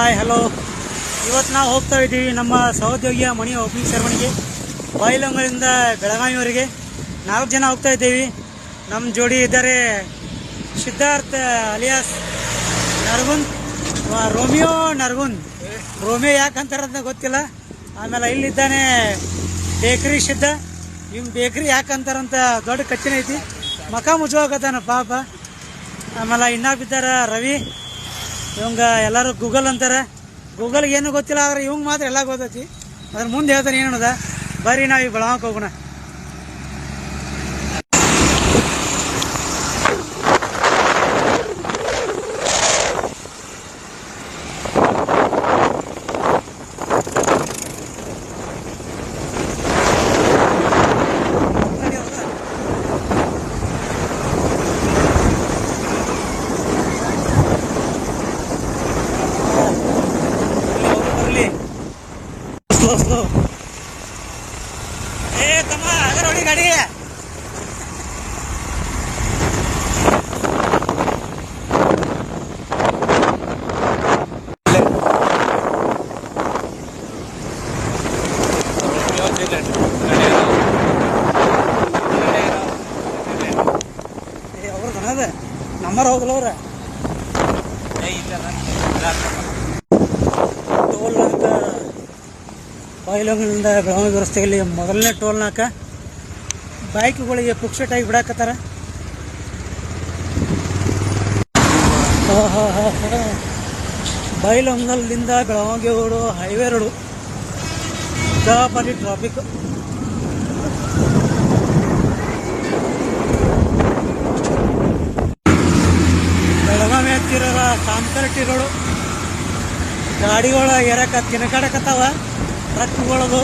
Hi hello ಇವತ್ತು ನಾವು ಹೋಗ್ತಾ ಇದ್ದೀವಿ ನಮ್ಮ ಸಹೋದ್ಯೋಗಿಯ ಮಣಿ ಓಪನಿಂಗ್ ಸೆರೆಮನಿಗೆ ಬಾಯಿಲಂಗಳಿಂದ ಬೆಳಗಾವಿವರೆಗೆ. ನಾಲ್ಕು ಜನ ಹೋಗ್ತಾ ಇದ್ದೀವಿ. ನಮ್ಮ ಜೋಡಿ ಇದ್ದಾರೆ Siddharth alias Nargund Romeo Nargund. Romeo ಯಾಕಂತಾರ ಅಂತ ಗೊತ್ತಿಲ್ಲ. ಆಮೇಲೆ ಇಲ್ಲಿದ್ದಾನೆ ಬೇಕ್ರಿ ಸಿದ್ಧ. ನಿಮ್ಮ ಬೇಕ್ರಿ ಯಾಕಂತಾರಂತ ದೊಡ್ಡ ಕಚ್ಚಿನ ಐತಿ. ಮಕ ಮುಜುವಾಗತ್ತಾನ ಪಾಪ. ಆಮೇಲೆ ಇನ್ನ ಬಿದ್ದಾರ ರವಿ. ಇವಂಗ ಎಲ್ಲರೂ ಗೂಗಲ್ ಅಂತಾರೆ. ಗೂಗಲ್ಗೆ ಏನು ಗೊತ್ತಿಲ್ಲ, ಆದ್ರೆ ಇವಂಗೆ ಮಾತ್ರ ಎಲ್ಲ ಗೊತ್ತೈತಿ. ಅದ್ರ ಮುಂದೆ ಹೇಳ್ತಾನೆ ಏನದ ಬರ್ರಿ ನಾವು ಈ ಬೆಳಗಾವಿಗೆ ಹೋಗೋಣ. ಸ್ಲೋ ಸ್ಲೋ ಏ ತಮ್ಮ ಅದ್ರ ನೋಡಿ ಗಾಡಿ. ನಂಬರ್ ಹೋಗಲ್ಲ ಅವ್ರ? ಬಾಯಿಲಂಗಳಿಂದ ಬೆಳವಣಿಗೆ ರಸ್ತೆಯಲ್ಲಿ ಮೊದಲನೇ ಟೋಲ್ ನಾಕ. ಬೈಕ್ಗಳಿಗೆ ಪುಕ್ಸೆಟ್ ಆಗಿ ಬಿಡಾಕತ್ತಾರ. ಬೈಲಂಗಲ್ದಿಂದ ಬೆಳವಣಿಗೆ ರೋಡು ಹೈವೇ ರೋಡು. ಸಿಕ್ಕಾಪಟ್ಟಿ ಟ್ರಾಫಿಕ್. ಬೆಳಗಾವಿ ಹತ್ತಿರ ಕಾಮಕರಟ್ಟಿ ರೋಡು. ಗಾಡಿಗಳು ಎರಕ ತಿನ್ಕಾಡಕತ್ತಾವ ಟ್ರಕ್ಗಳದು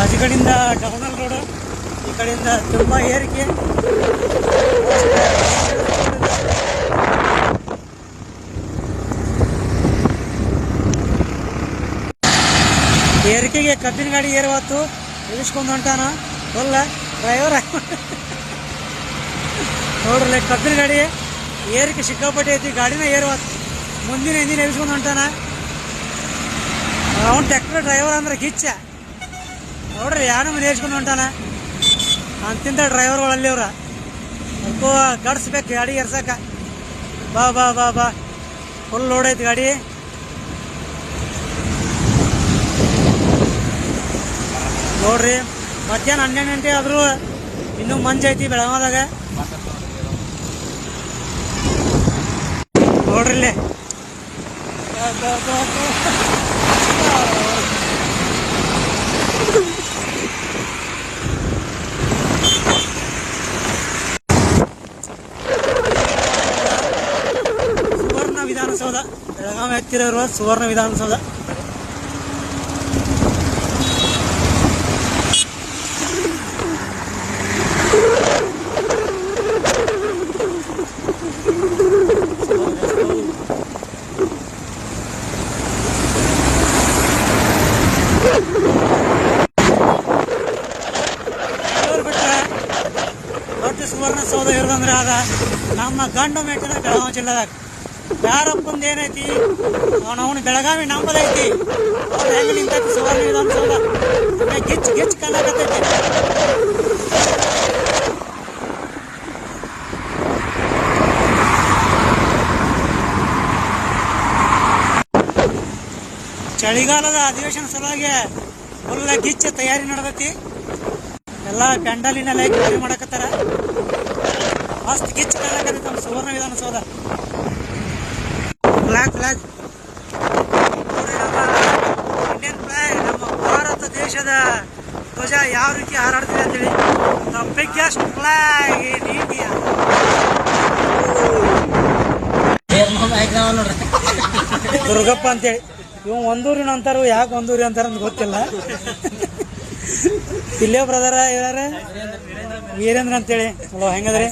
ಅದ ಕಡೆಯಿಂದ ಡೌನಲ್ ರೋಡು, ಈ ಕಡೆಯಿಂದ ತುಂಬ ಏರಿಕೆ. ಏರಿಕೆಗೆ ಕಬ್ಬಿನ ಗಾಡಿ ಏರುವತ್ತು ಇಳಿಸ್ಕೊಂಡು ಹೊಂಟಾನ. ಅಲ್ಲ ಡ್ರೈವರ್. ನೋಡ್ರಲ್ಲ ಕಬ್ಬಿನ ಗಾಡಿ, ಏರಿಕೆ ಸಿಕ್ಕಾಪಟ್ಟೆ ಐತಿ, ಗಾಡಿನ ಏರುವತ್ತು. ಮುಂದಿನ ಇಂಜಿನ್ ಎಬ್ಸ್ಕೊಂಡು ಹೊಂಟಾನ? ಅವ್ನು ಟ್ಯಾಕ್ಟರ್ ಡ್ರೈವರ್ ಅಂದ್ರೆ ಕಿಚ್ಚ. ನೋಡ್ರಿ ಯಾರು ಮುಂದೆ ಎಬ್ಸ್ಕೊಂಡು ಹೊಂಟಾನ? ಅಂತಿಂತ ಡ್ರೈವರ್ಗಳಲ್ಲಿ ಅವ್ರ. ಅದಕ್ಕೂ ಗಡ್ಸ್ಬೇಕು ಗಾಡಿ ಎರ್ಸಕ್ಕ ಬಾ ಬಾ ಬಾ ಬಾ. ಫುಲ್ ಲೋಡ್ ಐತಿ ಗಾಡಿ. ನೋಡ್ರಿ, ಮಧ್ಯಾಹ್ನ ಹನ್ನೆರಡು ಗಂಟೆ ಆದರೂ ಇನ್ನೂ ಮಂಜು ಐತಿ ಬೆಳಗಾವದಾಗ. ನೋಡ್ರಿ ಸುವರ್ಣ ವಿಧಾನಸೌಧ ಬೆಳಗಾವಿ ಹತ್ತಿರ ಇರುವ ಸುವರ್ಣ ವಿಧಾನಸೌಧ ದೊಡ್ಡ ಸುವರ್ಣಸೌಧ ಇರೋದಂದ್ರೆ ಅದ ನಮ್ಮ ಗಂಡು ಮೆಟ್ಟಿದ ಬೆಳಗಾವಿ ಜಿಲ್ಲೆದಾಗ. ಯಾರಪ್ಪಂದು ಏನೈತಿ? ಅವನು ಬೆಳಗಾವಿ ನಂಬದೈತಿ. ಐತಿ ಹೆಂಗೆ ನಿಂತೈತಿ ಸುವರ್ಣ ವಿಧಾನಸೌಧ? ಗಿಚ್ ಗಿಚ್ ಕಲಾಕತ್ತೈತಿ ಚಳಿಗಾಲದ ಅಧಿವೇಶನ ಸಲುವಾಗಿ ಫುಲ್ ಗಿಚ್ಚ ತಯಾರಿ ನಡೆದೈತಿ. ಎಲ್ಲ ಗಂಡಲಿನ ತಯಾರಿ ಮಾಡಕತ್ತಾರ. ಮಸ್ತ್ ಗಿಚ್ಚ ಕಾಣಕತ್ತೈತಿ ನಮ್ಮ Suvarna Vidhana Soudha flag flag Indian flag ನಮ್ಮ ಭಾರತ ದೇಶದ ಧ್ವಜ ಯಾವ ರೀತಿ ಹಾರಾಡ್ತಿದೆ ಅಂತೇಳಿ. The biggest flag in India Durgappa ಅಂತೇಳಿ. ಇವ್ ಒಂದೂರಿನ ಅಂತಾರು ಯಾಕೆ ಒಂದೂರಿ ಅಂತಾರ ಅಂತ ಗೊತ್ತಿಲ್ಲ. ಇಲ್ಲೇ ಬ್ರದರ ಹೇಳ್ಯಾರ? ವೀರೇಂದ್ರ ಅಂತೇಳಿ. ಹಲೋ ಹೆಂಗದ್ರಿ?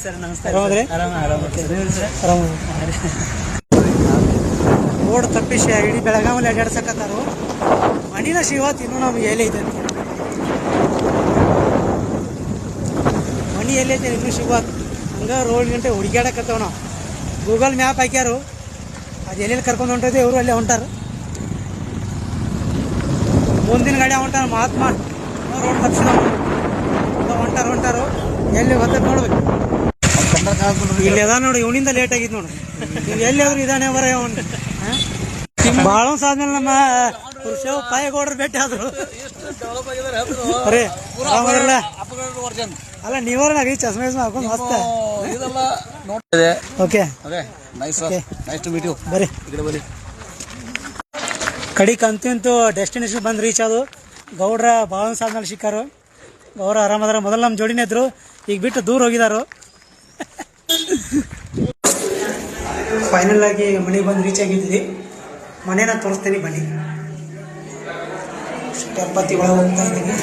ಆರಾಮದ್ರಿ? ಆರಾಮ ರೋಡ್ ತಪ್ಪಿಸಿ ಇಡೀ ಬೆಳಗಾವಲ್ಲಿ ಅಡ್ಡಾಡ್ಸಕತ್ತಾರು. ಮಣಿನ ಶಿವ ಇನ್ನೂ ನಮ್ಗೆ ಎಲ್ಲಿ ಇದೆ ಅಂತ ಮಣಿ ಎಲ್ಲಿ ಐತೆ ಇನ್ನೂ ಶಿವ ಹಂಗ ರೋಡ್ ಗಂಟೆ ಹುಡುಗಾಡಕತ್ತವ ನಾವು. ಗೂಗಲ್ ಮ್ಯಾಪ್ ಹಾಕ್ಯಾರು. ಅದು ಎಲ್ಲೆಲ್ಲಿ ಕರ್ಕೊಂಡು ಹೊಂಟೈತೆ ಇವರು ಅಲ್ಲೇ ಹೊಂಟಾರು. ಮುಂದಿನ ಗಾಡಿ ಹೊಂಟಾರ ಮಹಾತ್ಮ. ರೋಡ್ ತಪ್ಪಿಸಿ ಹೊಂಟಾರು ಹೊಂಟಾರು. ಎಲ್ಲಿ ಗೊತ್ತ ನೋಡ್ಬೇಕು. ಇಲ್ಲಿ ಅದ ನೋಡಿ ಇವನಿಂದ ಲೇಟ್ ಆಗಿತ್ತು ನೋಡಿ. ನೀವು ಎಲ್ಲಿ ಆದ್ರೂ ಇದಾನೆ ಬರ ಅವನು. ಭಾಳ ಸಾದ್ಮೇಲೆ ನಮ್ಮ ಪುರುಷವ್ ಪಾಯಗೌಡ್ರು ಭೇಟಿ ಆದ್ರು. ಅರೇ ಅಲ್ಲ ನೀವರ ಚಸ್ಮಾ ಗಿಸ್ಮಾ ಹಾಕೊಂಡು ಮಸ್ತ ನೋಡ್ತಿದೆ okay nice. Nice to meet you ಕಡಿಕ್ ಅಂತೂ ಡೆಸ್ಟಿನೇಷನ್ ಬಂದು ರೀಚ್ ಅದು ಗೌಡ್ರ ಭಾಳ ಸಾಧನೆ ಸಿಕ್ಕಾರು ಗೌರ ಆರಾಮದಾರ ಮೊದಲು ನಮ್ಮ ಜೋಡಿನೇ ಇದ್ರು. ಈಗ ಬಿಟ್ಟು ದೂರ ಹೋಗಿದಾರು? ಫೈನಲ್ ಆಗಿ ಮನೆಗೆ ಬಂದು ರೀಚ್ ಆಗಿದ್ದೀವಿ ಮನೇನ ತೋರಿಸ್ತೀನಿ ಬನ್ನಿ. ಎಪ್ಪತ್ತಿ ಒಳಗೆ ಹೋಗ್ತಾ ಇದ್ದೀನಿ.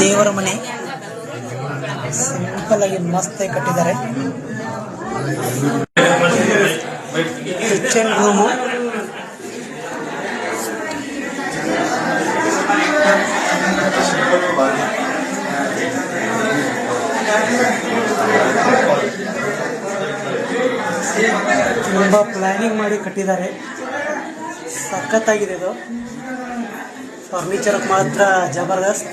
ದೇವರ ಮನೆ. ಸಿಂಪಲ್ ಆಗಿ ಮಸ್ತ್ ಕಟ್ಟಿದ್ದಾರೆ. ಕಿಚನ್ ರೂಮು ತುಂಬ ಪ್ಲಾನಿಂಗ್ ಮಾಡಿ ಕಟ್ಟಿದ್ದಾರೆ. ಸಖತ್ತಾಗಿದೆ ಇದು. ಫರ್ನಿಚರ್ ಮಾತ್ರ ಜಬರ್ದಸ್ತ್.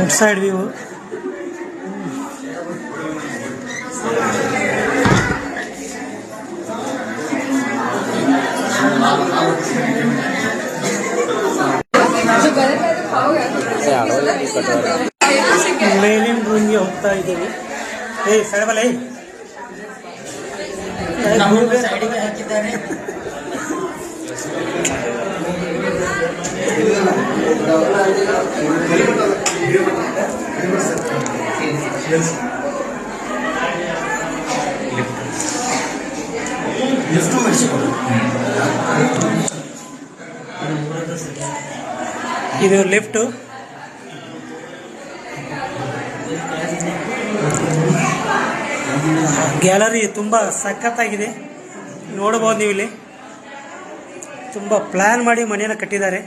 ಔಟ್ ಸೈಡ್ ವ್ಯೂ ಮೇಲಿನ ರೂಮ್ಗೆ ಹೋಗ್ತಾ ಇದ್ದೀವಿ. ಏ ಸೈಡ್ ಬಲ್ಲ ಸೈಡಿಗೆ ಹಾಕಿದ್ದಾರೆ. ಇದು ಲಿಫ್ಟು ಗ್ಯಾಲರಿ ತುಂಬ ಸಖತ್ತಾಗಿದೆ. ನೋಡಬಹುದು ನೀವು ಇಲ್ಲಿ ತುಂಬ ಪ್ಲಾನ್ ಮಾಡಿ ಮನೆಯನ್ನು ಕಟ್ಟಿದ್ದಾರೆ.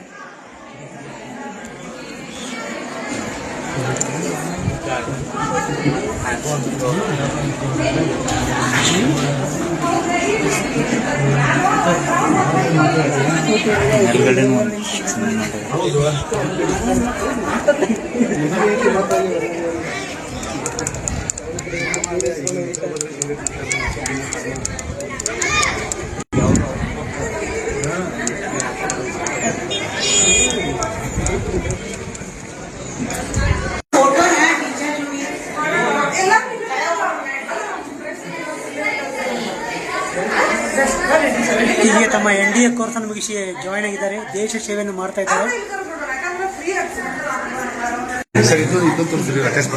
ಹೀಗೆ ತಮ್ಮ ಎನ್ ಡಿ ಎ ಕೋರ್ಸನ್ನು ಮುಗಿಸಿ ಜಾಯಿನ್ ಆಗಿದ್ದಾರೆ. ದೇಶ ಸೇವೆಯನ್ನು ಮಾಡ್ತಾ ಇದ್ದಾರೆ. ಸರ್ ಇದು ಇದು ತೋರಿಸ್ರಿ ಅಟ್ಯಾಚ್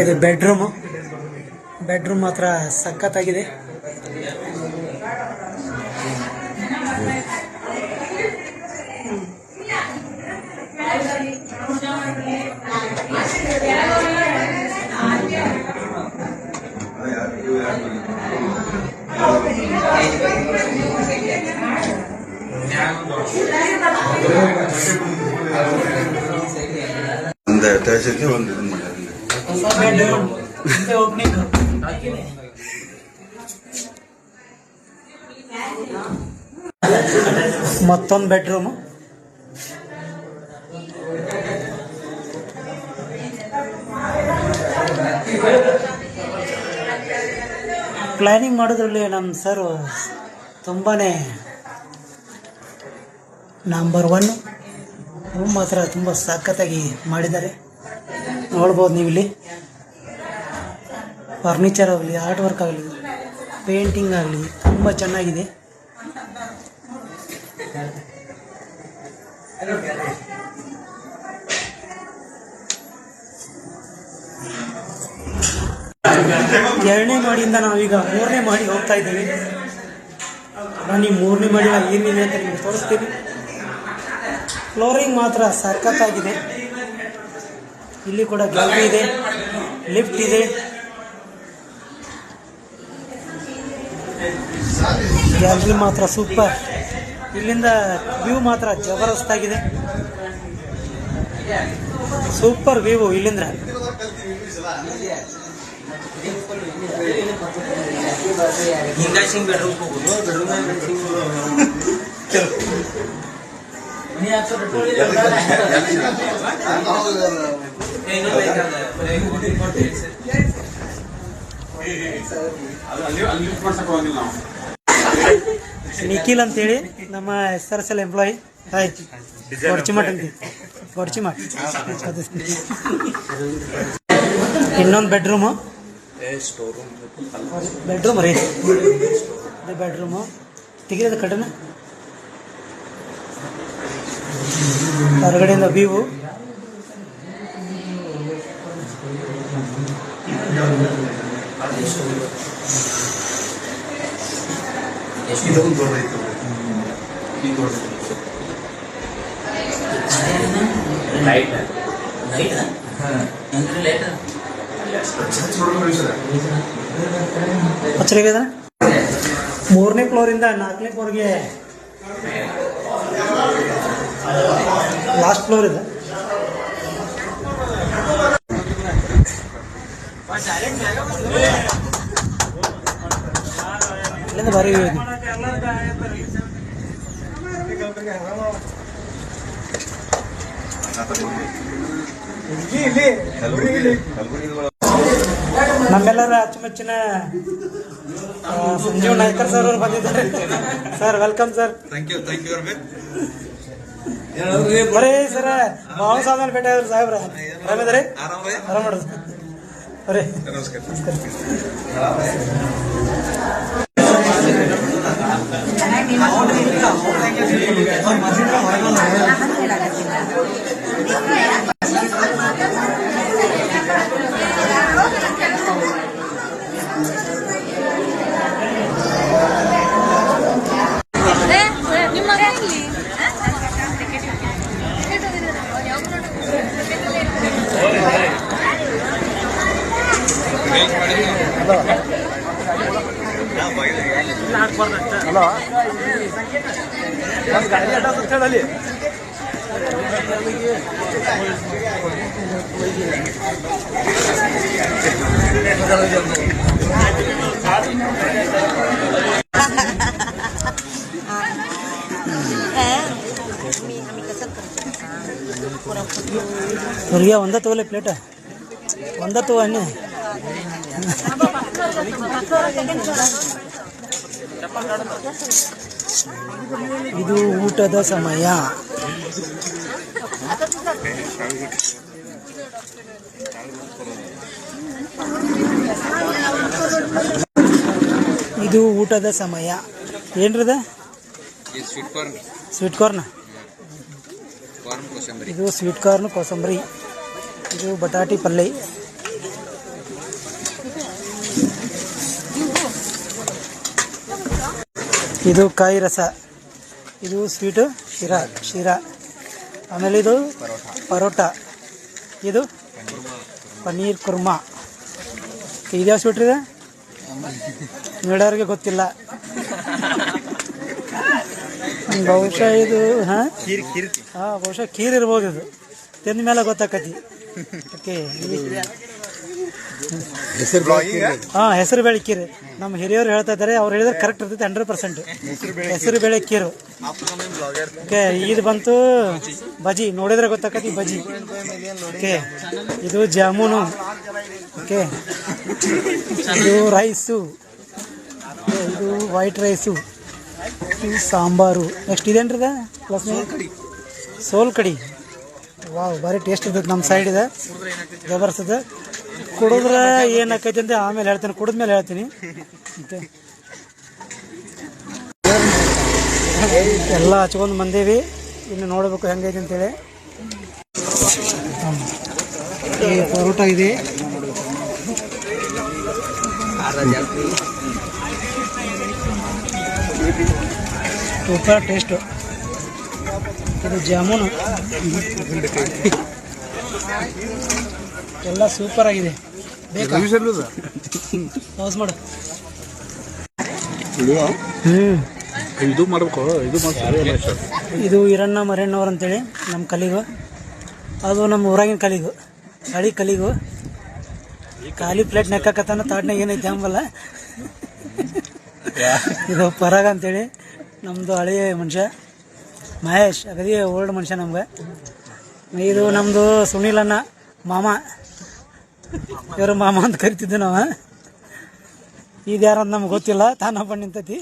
ಇದು ಬೆಡ್ರೂಮು. ಬೆಡ್ರೂಮ್ ಮಾತ್ರ ಸಖತ್ತಾಗಿದೆ. ಪ್ಲಾನಿಂಗ್ ಮತ್ತೊಂದು ಬೆಡ್ರೂಮು ಪ್ಲ್ಯಾನಿಂಗ್ ಮಾಡೋದ್ರಲ್ಲಿ ನಮ್ಮ ಸರ್ ತುಂಬಾ ನಂಬರ್ ಒನ್ ರೂಮ್ ಮಾತ್ರ ತುಂಬ ಸಖತ್ತಾಗಿ ಮಾಡಿದ್ದಾರೆ. ನೋಡ್ಬೋದು ನೀವು ಇಲ್ಲಿ ಫರ್ನಿಚರ್ ಆಗಲಿ ಆರ್ಟ್ ವರ್ಕ್ ಆಗಲಿ ಪೇಂಟಿಂಗ್ ಆಗಲಿ, ತುಂಬ ಚೆನ್ನಾಗಿದೆ. ಎರಡನೇ ಮಾಡಿಯಿಂದ ನಾವೀಗ ಮೂರನೇ ಮಾಡಿ ಹೋಗ್ತಾ ಇದ್ದೀವಿ. ನಾನು ಈ ಮೂರನೇ ಮಾಡಿ ಏನಿದೆ ಅಂತ ನಿಮ್ಗೆ ತೋರಿಸ್ತೀನಿ. ಫ್ಲೋರಿಂಗ್ ಮಾತ್ರ ಸಖತ್ತಾಗಿದೆ. ಇಲ್ಲಿ ಕೂಡ ಗ್ಯಾಲರಿ ಇದೆ. ಲಿಫ್ಟ್ ಇದೆ. ಗ್ಯಾಲರಿ ಮಾತ್ರ ಸೂಪರ್. ಇಲ್ಲಿಂದ ವ್ಯೂ ಮಾತ್ರ ಜಬರ್ದಸ್ತ್ ಆಗಿದೆ ಸೂಪರ್ ವ್ಯೂ ಇಲ್ಲಿಂದ. ಬೆಡ್ರೂಮ್ ನಿಖಿಲ್ ಅಂತೇಳಿ ನಮ್ಮ S R S L employee hi Godchimath ಅಂತ. ಗೊಡ್ಚಿಮಠ್ ಇನ್ನೊಂದು ಬೆಡ್ರೂಮು ಬೆಡ್ರೂಮ್ ರೀ. ಬೆಡ್ರೂಮು ತೆಗಿರೋದು ಕಟನ ಹೊರಗಡೆಯಿಂದ ಬೀವು ಹಚ್ಚರಿಗಿದೆ ಮೂರನೇ ಫ್ಲೋರಿಂದ ನಾಲ್ಕನೇ ಫ್ಲೋರ್ಗೆ ಲಾಸ್ಟ್ ಫ್ಲೋರ್ ಇದೆ. ಇಲ್ಲಿಂದ ಭಾರಿ. ನಮ್ಮೆಲ್ಲರ ಅಚ್ಚುಮೆಚ್ಚಿನ ಸಂಜೀವ್ ನಾಯ್ಕರ್ ಸರ್ ಅವರು ಬಂದಿದ್ದಾರೆ. Sir welcome sir thank you thank you ಬರೀ ಸರ್ ಭಾಳ ಸಾಧನ ಭೇಟಿ ಆದ್ರು ಸಾಹೇಬ್ರ ಆರಾಮಿದ್ರಿ ಆರಾಮ ನೋಡ್ರಿ ಬರೀ ನಮಸ್ಕಾರ ನಿಮ್ಮ ಇವ್ರಿಗೆ ಒಂದ ತಗೋಲಿ ಪ್ಲೇಟ್ ಒಂದ ತಗೋ ಅಣ್ಣ ಇದು ಊಟದ ಸಮಯ. ಇದು ಊಟದ ಸಮಯ. ಏನ್ರದ ಸ್ವೀಟ್ ಕಾರ್ನ್ ಸ್ವೀಟ್ ಕಾರ್ನ್ ಇದು ಸ್ವೀಟ್ ಕಾರ್ನ್ ಕೋಸಂಬರಿ. ಇದು ಬಟಾಟಿ ಪಲ್ಯ ಇದು ಕಾಯಿ ರಸ. ಇದು ಸ್ವೀಟು ಶಿರಾ ಶಿರಾ. ಆಮೇಲೆ ಇದು ಪರೋಟ. ಇದು ಪನ್ನೀರ್ ಕುರ್ಮಾ. ಇದ್ಯಾವ ಸ್ವೀಟ್ ಇದೆ? ನೋಡೋರಿಗೆ ಗೊತ್ತಿಲ್ಲ. ಬಹುಶಃ ಇದು ಹಾಂ? ಹಾ ಬಹುಶಃ ಖೀರ್ ಇರ್ಬೋದು ಇದು. ತಿಂದ ಮೇಲೆ ಗೊತ್ತಾಕತಿ. ಓಕೆ ಹಾಂ ಹೆಸರು ಬೇಳೆ ಕೀರು. ನಮ್ಮ ಹಿರಿಯರು ಹೇಳ್ತಾ ಇದ್ದಾರೆ ಅವ್ರು ಹೇಳಿದ್ರೆ ಕರೆಕ್ಟ್ ಇರ್ತೈತೆ ಹಂಡ್ರೆಡ್ ಪರ್ಸೆಂಟ್ ಹೆಸರು ಬೇಳೆ ಕೀರು. ಓಕೆ ಇದು ಬಂತು ಬಜಿ. ನೋಡಿದ್ರೆ ಗೊತ್ತಾಕತಿ ಬಜಿ. ಓಕೆ ಇದು ಜಾಮೂನು. ಓಕೆ ಇದು ರೈಸು ಇದು ವೈಟ್ ರೈಸು ಇದು ಸಾಂಬಾರು. ನೆಕ್ಸ್ಟ್ ಇದೇನ್ರದ ಪ್ಲಸ್ ಸೋಲ್ ಕಡಿ ವಾವ್ ಭಾರಿ ಟೇಸ್ಟ್ ಇರ್ತೈತೆ ನಮ್ಮ ಸೈಡ್ ಇದೆ. ಜಬರ್ಸದ ಕುಡಿದ್ರೆ ಏನು ಆಕೈತಿ ಅಂತ ಆಮೇಲೆ ಹೇಳ್ತೀನಿ. ಕುಡಿದ್ಮೇಲೆ ಹೇಳ್ತೀನಿ. ಓಕೆ ಎಲ್ಲ ಹಚ್ಕೊಂಡು ಬಂದೀವಿ. ಇನ್ನು ನೋಡಬೇಕು ಹೆಂಗೈತೆ ಅಂತೇಳಿ. ಈ ಪರೋಟ ಇದೆ. ಸೂಪರ್ ಟೇಸ್ಟು ಇದು ಜಾಮೂನು. ಎಲ್ಲ ಸೂಪರ್ ಆಗಿದೆ. ಪಾಸ್ ಮಾಡು. ಇದು ಮಾಡ್ಬೇಕು ಇದು ಇದು ಈರಣ್ಣ ಮರಣ್ಣವ್ರು ಅಂತೇಳಿ ನಮ್ಮ ಕಲಿಗು. ಅದು ನಮ್ಮ ಊರಾಗಿನ ಕಲಿಗು. ಹಳಿ ಕಲಿಗು. ಖಾಲಿ ಪ್ಲೇಟ್ ನೆಕ್ಕಕತ್ತಾನ ತಾಟ್ನಾಗ ಏನೈತೆ ಅಂಬಲ್ಲ. ಇದು ಪರಾಗ ಅಂತೇಳಿ. ನಮ್ಮದು ಹಳೆಯ ಮನುಷ್ಯ, ಮಹೇಶ್, ಅಗದಿ ಓಲ್ಡ್ ಮನುಷ್ಯ ನಮ್ಗೆ. ಇದು ನಮ್ಮದು ಸುನೀಲ್ ಅಣ್ಣ, ಮಾಮ. ಇವರು ಮಾಮ ಅಂತ ಕರಿತಿದ್ದು ನಾವು. ಇದು ಯಾರಂತ ನಮ್ಗೆ ಗೊತ್ತಿಲ್ಲ ತಾನಪ್ಪ ನಿಂತತಿ.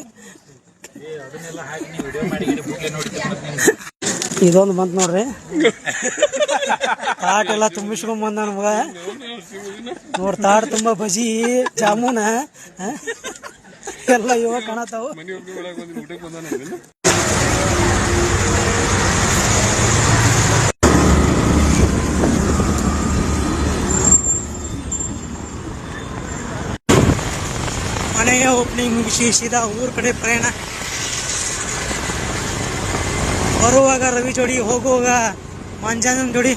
ಇದೊಂದು ಬಂತು ನೋಡ್ರಿ. ತಾಟ್ ಎಲ್ಲ ತುಂಬಿಸ್ಕೊಂಡ್ ಬಂದ ನಮಗ. ತಾಟ್ ತುಂಬಾ ಬಜಿ, ಜಾಮೂನ? ಎಲ್ಲ ಇವಾಗ ಕಾಣತಾವು ಮನೆಯ ಓಪನಿಂಗ್ ಮುಗಿಸಿ ಸೀದಾ ಊರ್ ಕಡೆ ಪ್ರಯಾಣ. ಬರುವಾಗ ರವಿ ಜೋಡಿ ಹೋಗುವಾಗ ಮಂಜಾನನ್ ಜೋಡಿ.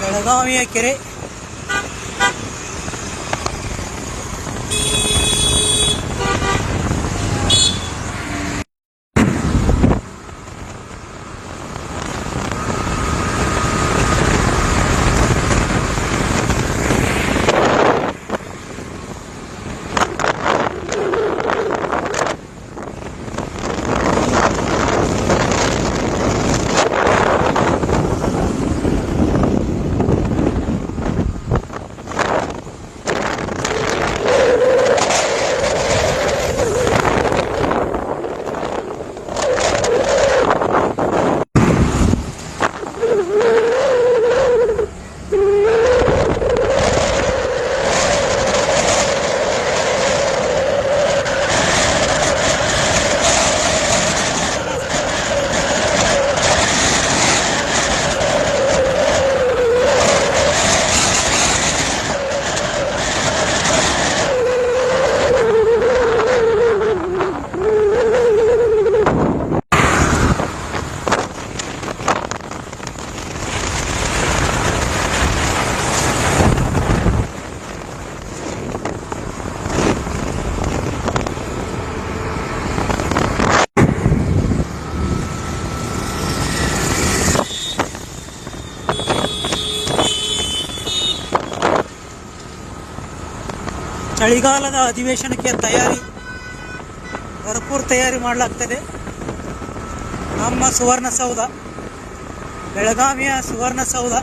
ಬೆಳಗಾವಿಯ ಕೆರೆ ಚಳಿಗಾಲದ ಅಧಿವೇಶನಕ್ಕೆ ತಯಾರಿ ಭರ್ಪೂರ್ ತಯಾರಿ ಮಾಡಲಾಗ್ತದೆ. ನಮ್ಮ ಸುವರ್ಣಸೌಧ ಬೆಳಗಾವಿಯ ಸುವರ್ಣಸೌಧ.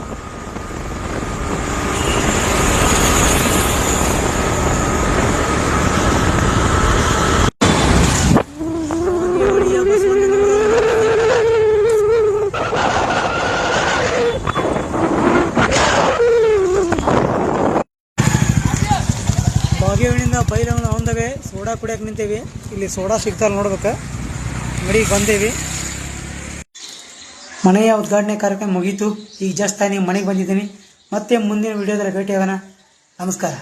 ಕುಡಿಯಕ್ಕೆ ನಿಂತೇವಿ. ಇಲ್ಲಿ ಸೋಡಾ ಸಿಗ್ತಾರೆ ನೋಡ್ಬೇಕು. ಅಂಗಡಿಗೆ ಬಂದೇವಿ. ಮನೆಯ ಉದ್ಘಾಟನೆ ಕಾರ್ಯಕ್ರಮ ಮುಗೀತು. ಈಗ ಜಸ್ಟ್ ತಾನೇ ಮನೆಗೆ ಬಂದಿದ್ದೀನಿ. ಮತ್ತೆ ಮುಂದಿನ ವಿಡಿಯೋದಲ್ಲಿ ಭೇಟಿ ಆಗೋಣ ನಮಸ್ಕಾರ.